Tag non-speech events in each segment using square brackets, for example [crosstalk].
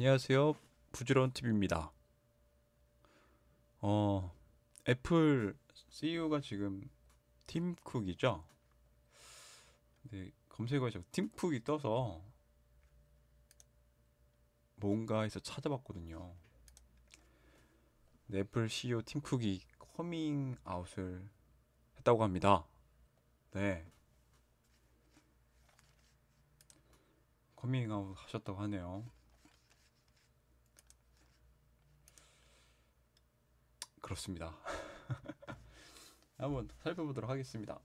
안녕하세요. 부지런 TV입니다. 어, 애플 CEO가 지금 팀 쿡이죠. 근데 검색어에 팀 쿡이 떠서 뭔가 해서 찾아봤거든요. 애플 CEO 팀 쿡이 커밍 아웃을 했다고 합니다. 네. 커밍 아웃 하셨다고 하네요. 그렇습니다. [laughs] 한번 살펴보도록 하겠습니다.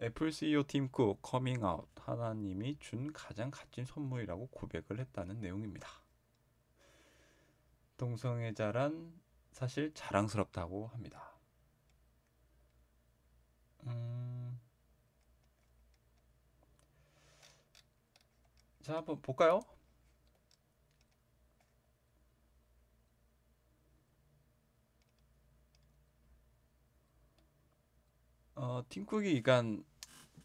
애플 CEO 팀쿡 커밍 아웃 하나님이 준 가장 값진 선물이라고 고백을 했다는 내용입니다. 동성애자란 사실 자랑스럽다고 합니다. 음... 자, 한번 볼까요? 어, 팀쿡이 이간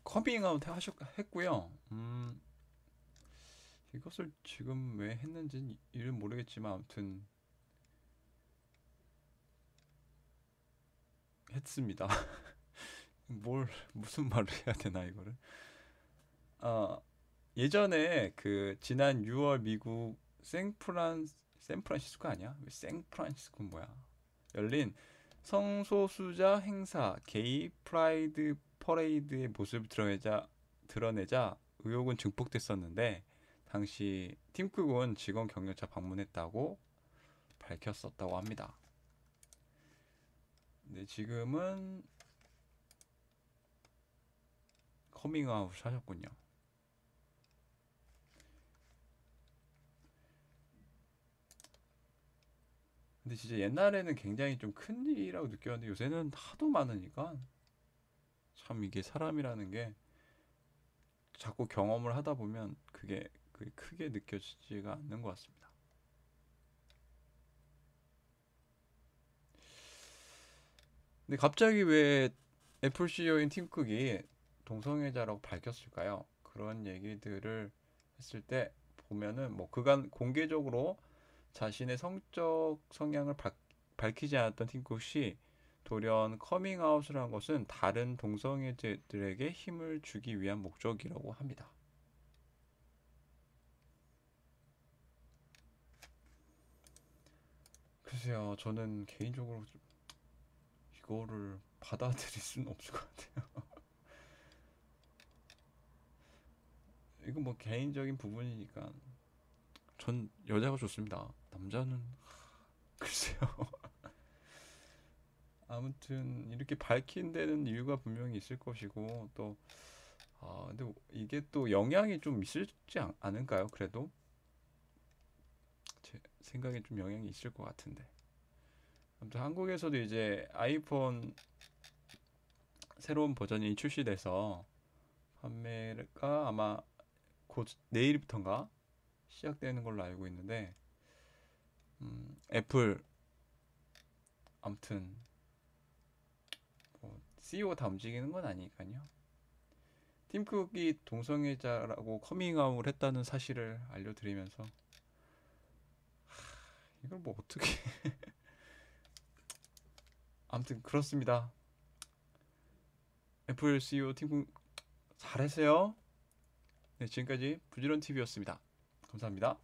커밍아웃 했고요. 음, 이것을 지금 왜 했는지 이름 모르겠지만 아무튼 했습니다. [laughs] 뭘 무슨 말을 해야 되나 이거를? 어, 예전에 그 지난 6월 미국 생프란 샌프란시스코 아니야? 왜 생프란시스코 뭐야? 열린 성소수자 행사 게이 프라이드 퍼레이드의 모습을 드러내자 드러내자 의혹은 증폭됐었는데 당시 팀쿡은 직원 격려차 방문했다고 밝혔었다고 합니다. 근데 지금은 커밍아웃 하셨군요. 근데 진짜 옛날에는 굉장히 좀 큰 일이라고 느꼈는데 요새는 하도 많으니까 참 이게 사람이라는 게 자꾸 경험을 하다 보면 그게 크게 느껴지지가 않는 것 같습니다. 근데 갑자기 왜 애플 CEO인 팀 쿡이 동성애자라고 밝혔을까요? 그런 얘기들을 했을 때 보면은 뭐 그간 공개적으로 자신의 성적 성향을 바, 밝히지 않았던 팀쿡이 돌연 커밍아웃을 한 것은 다른 동성애자들에게 힘을 주기 위한 목적이라고 합니다. 글쎄요, 저는 개인적으로 이거를 받아들일 수는 없을 것 같아요. [laughs] 이건 뭐 개인적인 부분이니까 전 여자가 좋습니다. 남자는 [laughs] 글쎄요. 아무튼 이렇게 밝힌 데는 이유가 분명히 있을 것이고 또 아, 근데 이게 또 영향이 좀 있을지 않을까요? 그래도 제 생각에 좀 영향이 있을 것 같은데. 아무튼 한국에서도 이제 아이폰 새로운 버전이 출시돼서 판매가 아마 곧 내일부터인가 시작되는 걸로 알고 있는데 음, 애플 아무튼 뭐 CEO가 다 움직이는 건 아니니까요. 팀 쿡이 동성애자라고 커밍아웃을 했다는 사실을 알려드리면서 하, 이걸 뭐 어떻게 [laughs] 아무튼 그렇습니다. 애플 CEO 팀쿡 잘했어요. 네, 지금까지 부지런 TV였습니다. 감사합니다.